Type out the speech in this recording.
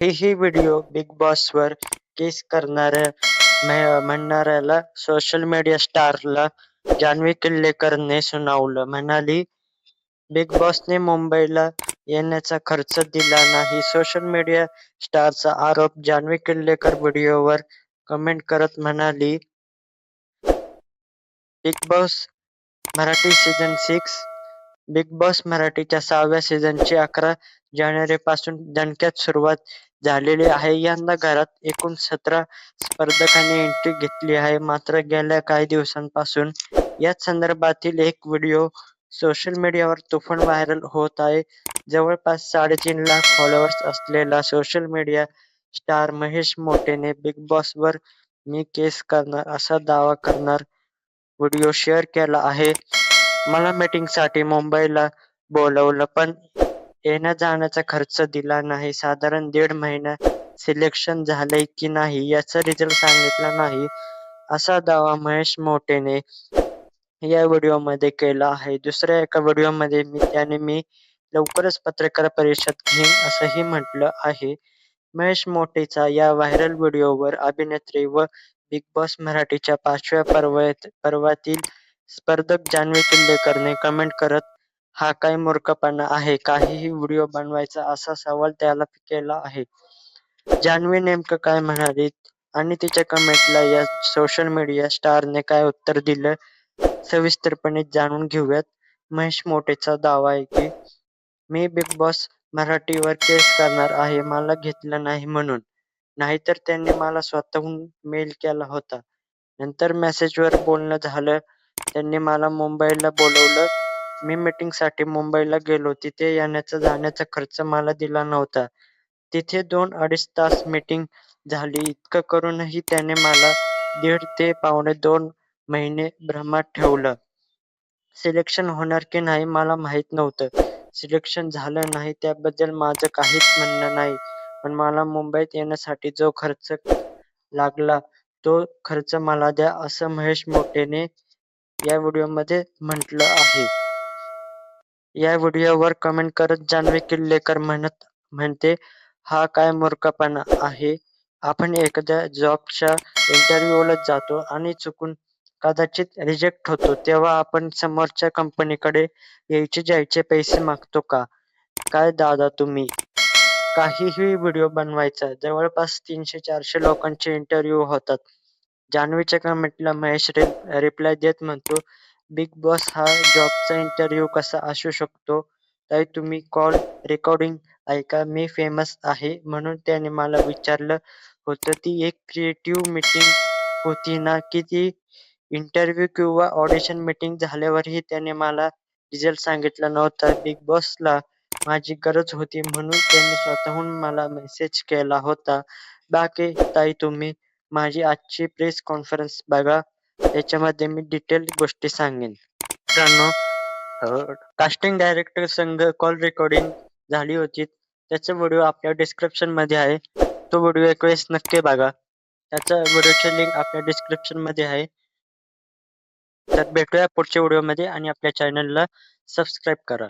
हेही video big बॉसवर case करणाऱ्या म्हणणाऱ्याला सोशल मीडिया स्टारला जान्हवी किल्लेकरने सुनावलं. म्हणाली, बिग बॉसने मुंबईला येण्याचा खर्च दिला नाही सोशल मीडिया स्टारचा आरोप जान्हवी किल्लेकर व्हिडिओवर कमेंट करत म्हणाली, big boss Marathi season six big boss मराठीच्या सहाव्या सीझनची अकरा जानेवारी पासून दणक्यात सुरुवात झालेली आहे. यंदा घरात एकूण सतरा स्पर्धकांनी एंट्री घेतली आहे. मात्र गेल्या काही दिवसांपासून याच संदर्भातील एक व्हिडिओ सोशल मीडियावर तुफान व्हायरल होत आहे. जवळपास साडेतीन लाख फॉलोअर्स असलेला सोशल मीडिया स्टार महेश मोटेने बिग बॉसवर मी केस करणार असा दावा करणार व्हिडिओ शेअर केला आहे. मला मीटिंगसाठी मुंबईला बोलवलं पण येण्या-जाण्याचा खर्च दिला नाही. साधारण दीड महिना सिलेक्शन झालंय की नाही याचा रिझल्ट सांगितला नाही, असा दावा महेश मोटेने या व्हिडिओमध्ये केला आहे. दुसऱ्या एका व्हिडिओमध्ये मी त्याने मी लवकरच पत्रकार परिषद घेईन असंही म्हटलं आहे. महेश मोटेचा या व्हायरल व्हिडिओवर अभिनेत्री व बिग बॉस मराठीच्या पाचव्या पर्वातील स्पर्धक जान्हवी किल्लेकरने कमेंट करत हा काय मूर्खपणा आहे काहीही व्हिडिओ बनवायचा असा सवाल त्याला केला आहे. जान्हवी नेमकं काय म्हणाली आणि तिच्या कमेंटला या सोशल मीडिया स्टारने काय उत्तर दिलं सविस्तरपणे जाणून घेऊयात. महेश मोटेचा दावा आहे की, मी बिग बॉस मराठीवर केस करणार आहे मला घेतलं नाही म्हणून. नाहीतर त्यांनी मला स्वतःहून मेल केला होता. नंतर मेसेजवर बोलणं झालं. त्यांनी मला मुंबईला बोलवलं मी मीटिंगसाठी मुंबईला गेलो. तिथे येण्याचा-जाण्याचा खर्च मला दिला नव्हता. तिथे दोन अडीच तास मीटिंग झाली. इतकं करूनही त्याने मला दीड ते पावणे दोन महिने भ्रमात ठेवलं. सिलेक्शन होणार की नाही मला माहीत नव्हतं. सिलेक्शन झालं नाही त्याबद्दल माझं काहीच म्हणणं नाही. पण मला मुंबईत येण्यासाठी जो खर्च लागला तो खर्च मला द्या असं महेश मोटेने या व्हिडिओमध्ये म्हटलं आहे. या व्हिडिओवर कमेंट करत जान्हवी किल्लेकर म्हणत म्हणते हा काय मूर्खपणा आहे. आपण एखाद्या जॉबच्या इंटरव्ह्यूला जातो आणि चुकून कदाचित रिजेक्ट होतो तेव्हा आपण समोरच्या कंपनीकडे यायचे जायचे पैसे मागतो का? काय दादा तुम्ही काहीही व्हिडिओ बनवायचा. जवळपास तीनशे-चारशे लोकांचे इंटरव्ह्यू होतात. जान्हवीच्या कमेंटला महेश रिप्लाय देत म्हणतो, बिग बॉस हा जॉबचा इंटरव्ह्यू कसा असू शकतो? ताई तुम्ही कॉल रेकॉर्डिंग ऐका. मी फेमस आहे म्हणून त्याने मला विचारलं होतं ती एक क्रिएटिव्ह मीटिंग होती ना की ती इंटरव्ह्यू किंवा ऑडिशन मीटिंग झाल्यावरही त्याने मला रिझल्ट सांगितला नव्हता. बिग बॉसला माझी गरज होती म्हणून त्यांनी स्वतःहून मला मेसेज केला होता. बाकी ताई तुम्ही माझी आजची प्रेस कॉन्फरन्स बघा. त्याच्यामध्ये मी डिटेल गोष्टी सांगेन. मित्रांनो, कास्टिंग डायरेक्टर संघ कॉल रेकॉर्डिंग झाली होती. त्याचा व्हिडिओ आपल्या डिस्क्रिप्शनमध्ये आहे. तो व्हिडिओ एक वेळेस नक्की बघा. त्याचा व्हिडिओची लिंक आपल्या डिस्क्रिप्शनमध्ये आहे. तर भेटूया पुढच्या व्हिडिओमध्ये आणि आपल्या चॅनलला सबस्क्राईब करा.